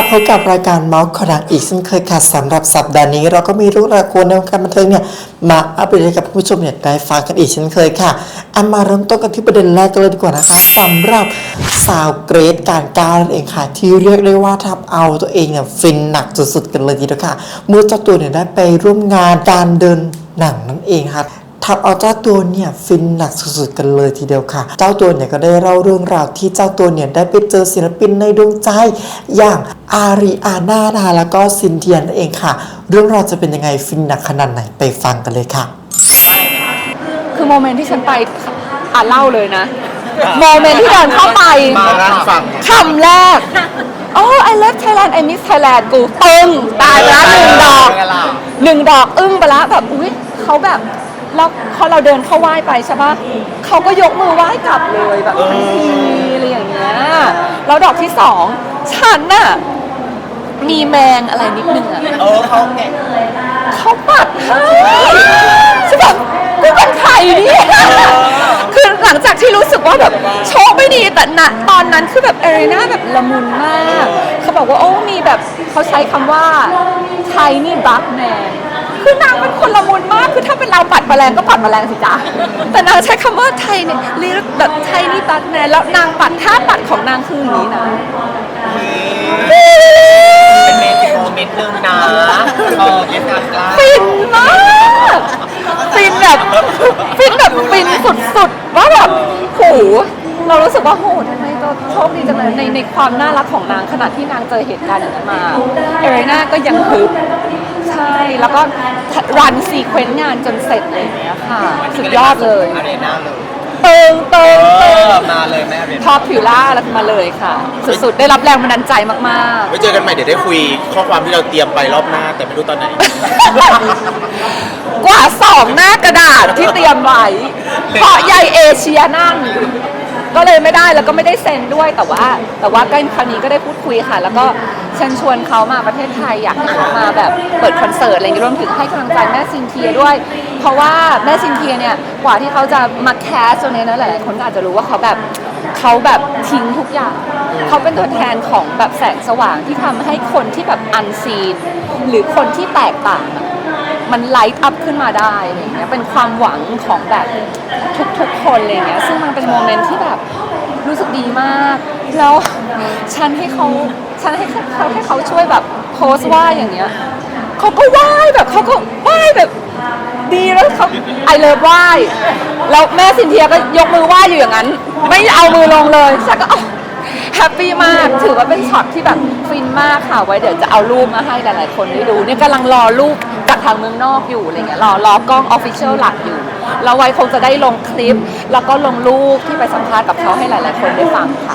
สวัสดีค่ะพบกับรายการเมาส์ขอดังอีกเช่นเคยค่ะสำหรับสัปดาห์นี้ เราก็มีเรื่องราวควรในวงการบันเทิงเนี่ยมาอัปเดตให้กับผู้ชมเนี่ยได้ฟังกันอีกเช่นเคยค่ะอันมาเริ่มต้นกันที่ประเด็นแรกกันเลยดีกว่านะคะสำหรับสาวเกรซการก้าวนั่นเองค่ะ ที่เรียกได้ว่าทำเอาตัวเองเนี่ยฟินหนักสุดๆกันเลยทีเดียวค่ะ เมื่อเจ้าตัวเนี่ยได้ไปร่วมงานการเดินหนังนั่นเองค่ะ ทำเอาเจ้าตัวเนี่ยฟินหนักสุดๆกันเลยทีเดียวค่ะ เจ้าตัวเนี่ยก็ได้เล่าเรื่องราวที่เจ้าตัวเนี่ยได้ไปเจอศิลปินในดวงใจ อย่างอารีอาน่านะคะแล้วก็ซินเทียนนเองค่ะ เรื่องราวจะเป็นยังไงฟินหนักขนาดไหนไปฟังกันเลยค่ะ คือโมเมนต์ที่ฉันไปอะเล่าเลยนะ โมเมนต์ที่เดินเข้าไปมานั่งฟังคำแรก โอ้ I love Thailand I miss Thailand กูตึงตายไปละหนึ่งดอกหนึ่งดอกอึ้งไปละแบบ อุ้ยเขาแบบ แล้วพอเราเดินเข้าไหว้ไปใช่ปะเขาก็ยกมือไหว้กลับเลยแบบทันทีอะไรอย่างเงี้ยแล้วดอกที่สองฉันน่ะมีแมงอะไรนิดนึงอะเออเขาแกะเขาปัดให้ฉันแบบกูเป็นใครเนี่ยคือหลังจากที่รู้สึกว่าแบบโชคไม่ดีแต่ณตอนนั้นคือแบบเอเรน่าแบบละมุนมาก เขาบอกว่าโอ้มีแบบเขาใช้คำว่าไทนี่บั คแมนคือนางเป็นคนละมุนมาก คือถ้าเป็นเราปัดแมลงก็ปัดแมลงสิจ๊ะแต่นางใช้คำว่าไทนี่ลีแบบไทนี่บัคแมนแล้วนางปัดท่าปัดของนางคืออย่างนี้นะ เป็นเมจิกโมเมนต์หนึงนะเออเย็นงานกล้าฟินมากฟินแบบฟินแบบฟินสุดๆว่าแบบโหเรารู้สึกว่าโหทำไมเราโชคดีจังเลยในในความน่ารักของนางขณะที่นางเจอเหตุการณ์อย่างนั้นมา เอเรน่าก็ยังฮึบ ใช่ แล้วก็รันซีเควนต์งานจนเสร็จอะไรอย่างเงี้ยค่ะ สุดยอดเลยอารีนาเลยเติงเติงเอเติงอมาเลยแม่เป็นพอผิวล่าแล้วมาเลยค่ะ สุดๆ ได้รับแรงบันดาลใจมากๆไว้เจอกันใหม่เดี๋ยวได้คุยข้อความที่เราเตรียมไปรอบหน้า แต่ไม่รู้ตอนไหนกว่าสองหน้ากระดาษที่เตรียมไว้เพราะใยเอเชียนั่น ก็เลยไม่ได้แล้วก็ไม่ได้เซ็นด้วยแต่ว่า แต่ว่าก็คราวนี้ก็ได้พูดคุยค่ะ แล้วก็เชิญชวนเขามาประเทศไทยอยากให้เขามาแบบเปิดคอนเสิร์ตอะไรอย่างเงี้ยรวมถึงให้กำลังใจแม่ซินเทียด้วย เพราะว่าแม่ซินเทียเนี่ยกว่าที่เขาจะมาแคสตรงนี้นะหลายๆคนก็อาจจะรู้ว่าเขาแบบเขาแบบทิ้งทุกอย่าง เขาเป็นตัวแทนของแบบแสงสว่างที่ทำให้คนที่แบบอันซีน หรือคนที่แตกต่างอะ มันไลท์อัพขึ้นมาได้อะไรเงี้ยเป็นความหวังของแบบทุกๆคนอะไรอย่างเงี้ยซึ่งมันเป็นโมเมนต์ที่แบบรู้สึกดีมาก แล้วฉันให้เขาฉันให้เขาให้เขาช่วยแบบโพสต์ว่าอย่างเงี้ยเขาก็ไหว้แบบเขาก็ไหว้แบบดีแล้วเขาไอเลิฟไหว้แล้วแม่ซินเทียก็ยกมือไหว้อยู่อย่างนั้น ไม่เอามือลงเลยฉันก็ แฮปปี้มาก ถือว่าเป็นช็อตที่แบบฟินมากค่ะ ไว้เดี๋ยวจะเอารูปมาให้หลาย ๆ คนได้ดูเนี่ยกำลังรอรูปจากทางเมืองนอกอยู่อะไรเงี้ยรอรอกล้องออฟฟิเชียลหลักอยู่แล้วไว้คงจะได้ลงคลิป แล้วก็ลงรูปที่ไปสัมภาษณ์กับเขาให้หลาย ๆ คนได้ฟังค่ะ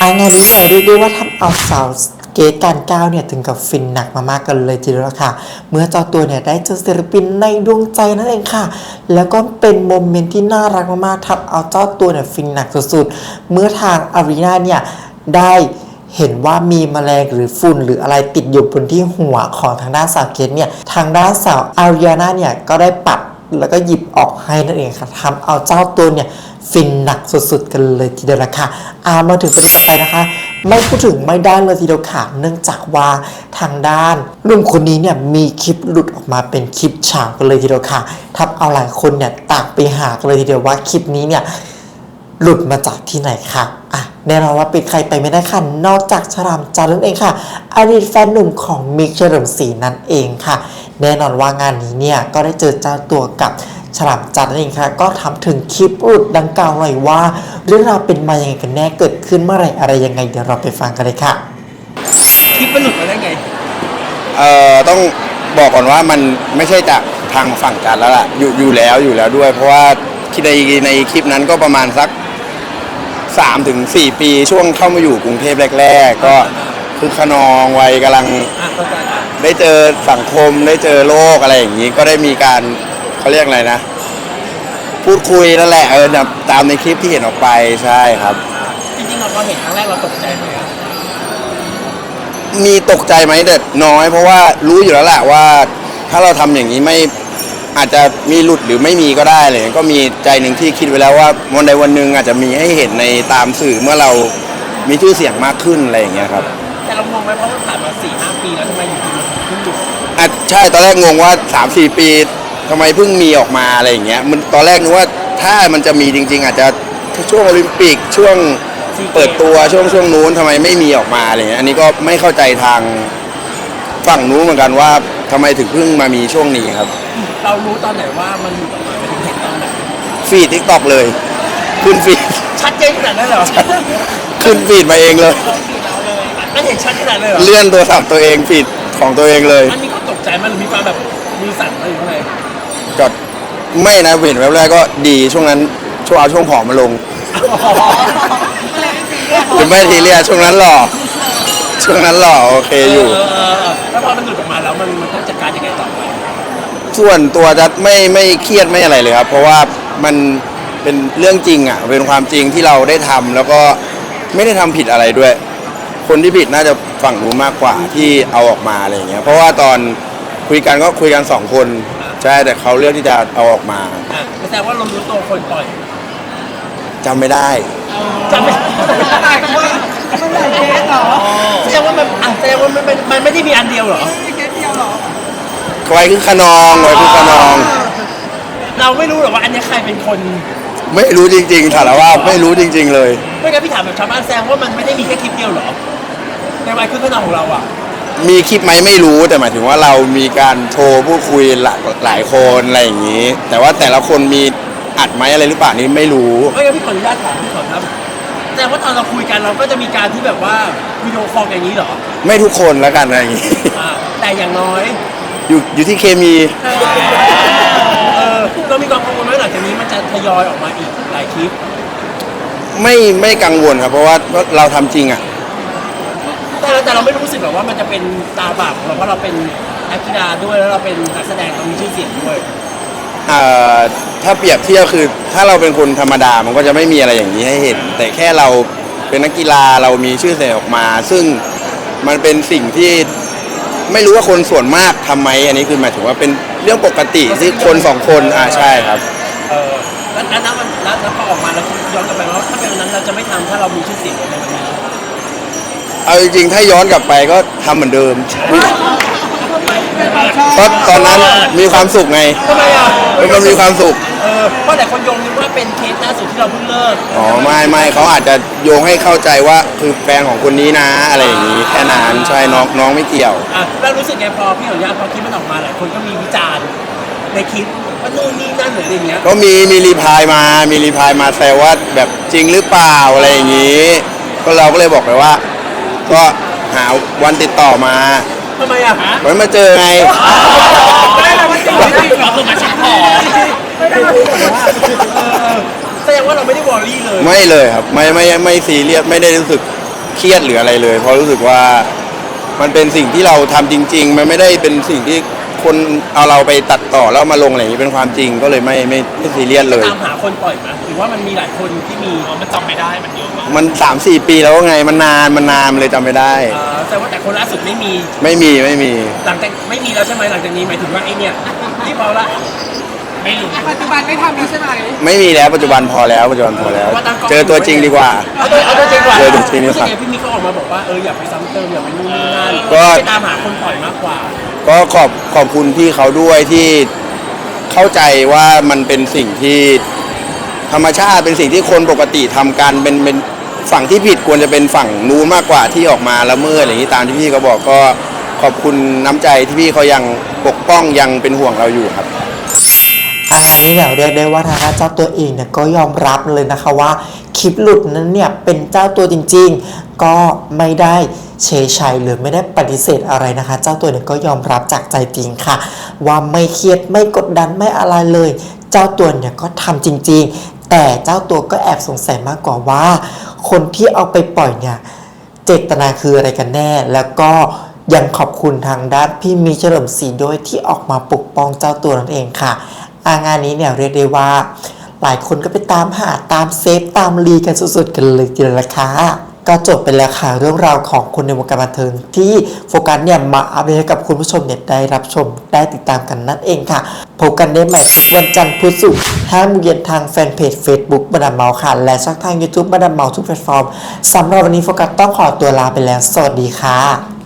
อางานนี้เนี่ยเรียกได้ว่าทำเอาสาว เกตการก้าวเนี่ยถึงกับฟินหนักมามากกันเลยทีเดียวค่ะ เมื่อเจ้าตัวเนี่ยได้เจอศิลปินในดวงใจนั่นเองค่ะ แล้วก็เป็นโมเมนต์ที่น่ารักมากๆทำเอาเจ้าตัวเนี่ยฟินหนักสุดๆ เมื่อทางอารีนาเนี่ยได้เห็นว่ามีแมลงหรือฝุ่นหรืออะไรติดอยู่บนที่หัวของทางด้านสาวเกตเนี่ย ทางด้านสาวอารีนาเนี่ยก็ได้ปัดแล้วก็หยิบออกให้นั่นเองค่ะทำเอาเจ้าตัวเนี่ยฟินหนักสุดๆ กันเลยทีเดียวละค่ะอามาถึงประเด็นต่อไปนะคะ ไม่พูดถึงไม่ได้เลยทีเดียวค่ะเนื่องจากว่าทางด้านหนุ่มคนนี้เนี่ยมีคลิปหลุดออกมาเป็นคลิปฉากันเลยทีเดียวค่ะทำเอาหลายคนเนี่ยต่างไปหากันเลยทีเดียวว่าคลิปนี้เนี่ยหลุดมาจากที่ไหนคะอะแน่นอนว่าเป็นใครไปไม่ได้ค่ะ นอกจากฉลามจันทร์นั่นเองค่ะ อดีตแฟนหนุ่มของมิกเฉลิมศรีนั่นเองค่ะ แน่นอนว่างานนี้เนี่ยก็ได้เจอเจ้าตัวกับ ฉลามจันทร์นั่นเองค่ะก็ทำถึงคลิปหลุดดังกล่าวหน่อยว่า เรื่องราวเป็นมายังไงกันแน่เกิดขึ้นเมื่อไหร่อะไรยังไง เดี๋ยวเราไปฟังกันเลยค่ะ คลิปมันหลุดมาได้ไง เอ่อต้องบอกก่อนว่ามันไม่ใช่จากทางฝั่งกันแล้วล่ะอยู่อยู่แล้วอยู่แล้วด้วย เพราะว่าในในคลิปนั้นก็ประมาณสัก3ถึง4ปีช่วงเข้ามาอยู่กรุงเทพแรก ๆ ก็คือขนองวัยกำลังอะเข้าใจอะได้เจอสังคมได้เจอโลกอะไรอย่างนี้ก็ได้มีการ เขาเรียกอะไรนะ พูดคุยนั่นแหละเออแบบตามในคลิปที่เห็นออกไปใช่ครับ จริงๆเราพอเห็นครั้งแรกเราตกใจไหมอะมีตกใจไหมแต่น้อย เพราะว่ารู้อยู่แล้วแหละว่า ถ้าเราทำอย่างนี้ไม่อาจจะมีหลุดหรือไม่มีก็ได้เลยก็มีใจหนึ่งที่คิดไว้แล้วว่าวันใดวันหนึ่งอาจจะมีให้เห็นในตามสื่อเมื่อเรามีชื่อเสียงมากขึ้นอะไรอย่างเงี้ยครับอแต่เรางงไหมเพราะว่าผ่านมาสี่ห้าปีแล้วทำไมอยู่ดีมันถึงหยุดอะใช่ตอนแรกงงว่า 3 4 ปี ทำไมเพิ่งมีออกมาอะไรอย่างเงี้ยมันตอนแรกนึกว่าถ้ามันจะมีจริง ๆ อาจจะช่วงโอลิมปิกช่วงเปิดตัวช่วงช่วงนู้นทำไมไม่มีออกมาอะไรเงี้ยอันนี้ก็ไม่เข้าใจทางฝั่งนู้นเหมือนกันว่าทำไมถึงเพิ่งมามีช่วงนี้ครับ เรารู้ตอนไหนว่ามันหลุดออกมาเป็นเห็นตอนไหนฟีดทิกตอกเลยขึ้นฟีด ชัดเจนขนาดนั้นเหรอขึ้นฟีดมาเองเลย มันเห็นชัดขนาดนั้นเลยเหรอเลื่อนโทรศัพท์ตัวเองฟีดของตัวเองเลยมันมีความตกใจมันหรือมีความแบบมือสั่นอะไรอยู่ข้างใน ก็ไม่นะเห็นแวบแรกก็ดีช่วงนั้นช่วงเอาช่วงผอมมาลงหรือไม่ทีเรียสช่วงนั้นหล่อช่วงนั้นหล่อโอเคอยู่เออเออเออแล้วพอมันหลุดออกมาแล้วมันมันต้องจัดการยังไงต่อไปส่วนตัวจะไม่ไม่เครียดไม่อะไรเลยครับ เพราะว่ามันเป็นเรื่องจริงอะเป็นความจริงที่เราได้ทำแล้วก็ไม่ได้ทำผิดอะไรด้วย คนที่ผิดน่าจะฝั่งรู้นมากกว่าที่เอาออกมาอะไรอย่างเงี้ยเพราะว่าตอนคุยกันก็คุยกันสองคน ใช่แต่เขาเลือกที่จะเอาออกมาอะแสดงว่าเรารู้ตัวคนปล่อยจำไม่ได้ จำไม่ได้ว่ามันหลายเคสเหรอแสดงว่ามันอะแสดงว่ามันมันมันไม่ได้มีอันเดียวเหรอไว้คือขนองไว้คือขนอง เราไม่รู้หรอกว่าอันเนี้ยใครเป็นคนไม่รู้จริงๆถามแล้วว่าไม่รู้จริง ๆ เลย ไม่งั้นพี่ถามแบบชาวบ้านแซงว่ามันไม่ได้มีแค่คลิปเดียวเหรอในวัยขึ้นขนองของเราอะ มีคลิปไหมไม่รู้แต่หมายถึงว่าเรามีการโทรพูดคุยหลายหลายคนอะไรอย่างนี้ แต่ว่าแต่ละคนมีอัดไหมอะไรหรือเปล่านี่ไม่รู้ไม่งั้นพี่ขออนุญาตถามพี่ขอครับแสดงว่าตอนเราคุยกันเราก็จะมีการที่แบบว่าวิดีโอคอลอย่างนี้เหรอไม่ทุกคนแล้วกันอะไรอย่างนี้ อ่าแต่อย่างน้อยอยู่อยู่ที่เคมีเออเรามีความกังวลไหมหลังจากนี้มันจะทยอยออกมาอีกหลายคลิป ไม่ไม่กังวลครับเพราะว่าเราทำจริงอะ แต่แต่เราไม่รู้สึกหรอกว่ามันจะเป็นตาบาปของเราเพราะเราเป็นนักกีฬาด้วยแล้วเราเป็นนักแสดงเรามีชื่อเสียงด้วยเอ่อถ้าเปรียบเทียบคือถ้าเราเป็นคนธรรมดามันก็จะไม่มีอะไรอย่างนี้ให้เห็น แต่แค่เราเป็นนักกีฬาเรามีชื่อเสียงออกมา ซึ่งมันเป็นสิ่งที่ไม่รู้ว่าคนส่วนมากทำไหมอันนี้คือหมายถึงว่าเป็นเรื่องปกติที่คนสองคนอ่าใช่ครับ เออแล้วแล้วแล้วมันแล้วแล้วพอออกมาแล้วย้อนกลับไปว่าถ้าเป็นวันนั้นเราจะไม่ทำถ้าเรามีชื่อเสียงในวันนี้ เอาจริงๆ ถ้าย้อนกลับไปก็ทำเหมือนเดิมเพราะตอนนั้นมีความสุขไงทำไมอะมันมีความสุข เออเพราะแต่คนโยงนึกว่าเป็นเคสล่าสุดที่เราเพิ่งเลิกอ๋อไม่ไม่เขาอาจจะโยงให้เข้าใจว่าคือแฟนของคนนี้นะอะไรอย่างนี้แค่นั้นใช่น้องน้องไม่เกี่ยว อะแล้วรู้สึกไงพอพี่ขออนุญาตพอคลิปมันออกมาหลายคนก็มีวิจารณ์ในคลิปว่านู่นนี่นั่นหรืออะไรอย่างเงี้ย ก็มีมีรีพลายมามีรีพลายมาแซวว่าแบบจริงหรือเปล่าอะไรอย่างนี้ ก็เราก็เลยบอกไปว่า ก็หาวันติดต่อมาทำไมอะไว้มาเจอไงไม่ได้มันจบไม่ได้เราคือมาเช็คของแสดงว่าเราไม่ได้วอรี่เลยไม่เลยครับ ไม่ไม่ไม่ซีเรียสไม่ได้รู้สึกเครียดหรืออะไรเลย เพราะรู้สึกว่ามันเป็นสิ่งที่เราทำจริง ๆ มันไม่ได้เป็นสิ่งที่ คนเอาเราไปตัดต่อแล้วมาลงอะไรอย่างนี้เป็นความจริงก็เลยไม่ไม่ไม่ซีเรียสเลย ตามหาคนปล่อยไหมหรือว่ามันมีหลายคนที่มีมันจำไม่ได้มันเยอะมากมันสามสี่ปีแล้วไงมันนานมันนานมันเลยจำไม่ได้แต่ว่าแต่คนล่าสุดไม่มีไม่มีไม่มี หลังจากไม่มีแล้วใช่ไหมหลังจากนี้หมายถึงว่าไอเนี่ยที่พอละไม่รู้ปัจจุบันไม่ทำแล้วใช่ไหมไม่มีแล้วปัจจุบันพอแล้วปัจจุบันพอแล้ว เจอตัวจริงดีกว่า เอาตัวเอาตัวจริงกว่าเจอตัวจริงดีกว่า รู้สึไพี่มิกก็ออกมาบอกว่าเอออย่าไปซ้ำเติมอย่าไปนู่นนี่นั่นก็ ไปตามหาคนปล่อยมากกว่า ก็ขอบขอบคุณพี่เขาด้วยที่เข้าใจว่ามันเป็นสิ่งที่ธรรมชาติเป็นสิ่งที่คนปกติทำกันเป็นเป็นฝั่งที่ผิดควรจะเป็นฝั่งนู้นมากกว่าที่ออกมาละเมิดอย่างนี้ตามที่พี่เขาบอกก็ขอบคุณน้ำใจที่พี่เขายังปกป้องยังเป็นห่วงเราอยู่ครับอันนี้เนี่ยเรียกได้ว่าทางเจ้าตัวเองเนี่ยก็ยอมรับเลยนะคะว่า ลิปหลุดนั้นเนี่ยเป็นเจ้าตัวจริง ๆ ก็ไม่ได้เฉยชัยหรือไม่ได้ปฏิเสธอะไรนะคะ เจ้าตัวเนี่ยก็ยอมรับจากใจจริงค่ะ ว่าไม่เครียดไม่กดดันไม่อะไรเลย เจ้าตัวเนี่ยก็ทำจริง ๆ แต่เจ้าตัวก็แอบสงสัยมากกว่าว่า คนที่เอาไปปล่อยเนี่ยเจตนาคืออะไรกันแน่ แล้วก็ยังขอบคุณทางด้านพี่มีเฉลิมศรีด้วยที่ออกมาปกป้องเจ้าตัวนั่นเองค่ะ อางานนี้เนี่ยเรียกได้ว่า หลายคนก็ไปตามหาตามเซฟตามรีกันสุดๆกันเลยทีเดียวละค่ะก็จบไปแล้วค่ะเรื่องราวของคนในวงการบันเทิงที่โฟกัสเนี่ยมาอัปเดตให้กับคุณผู้ชมเนี่ยได้รับชมได้ติดตามกันนั่นเองค่ะพบกันได้ใหม่ทุกวันจันทร์พุธศุกร์5โมงเย็นทางแฟนเพจ Facebook มาดามเมาค่ะ และช่องทาง YouTube มาดามเมาทุกแพลตฟอร์มสำหรับวันนี้โฟกัสต้องขอตัวลาไปแล้ว สวัสดีค่ะ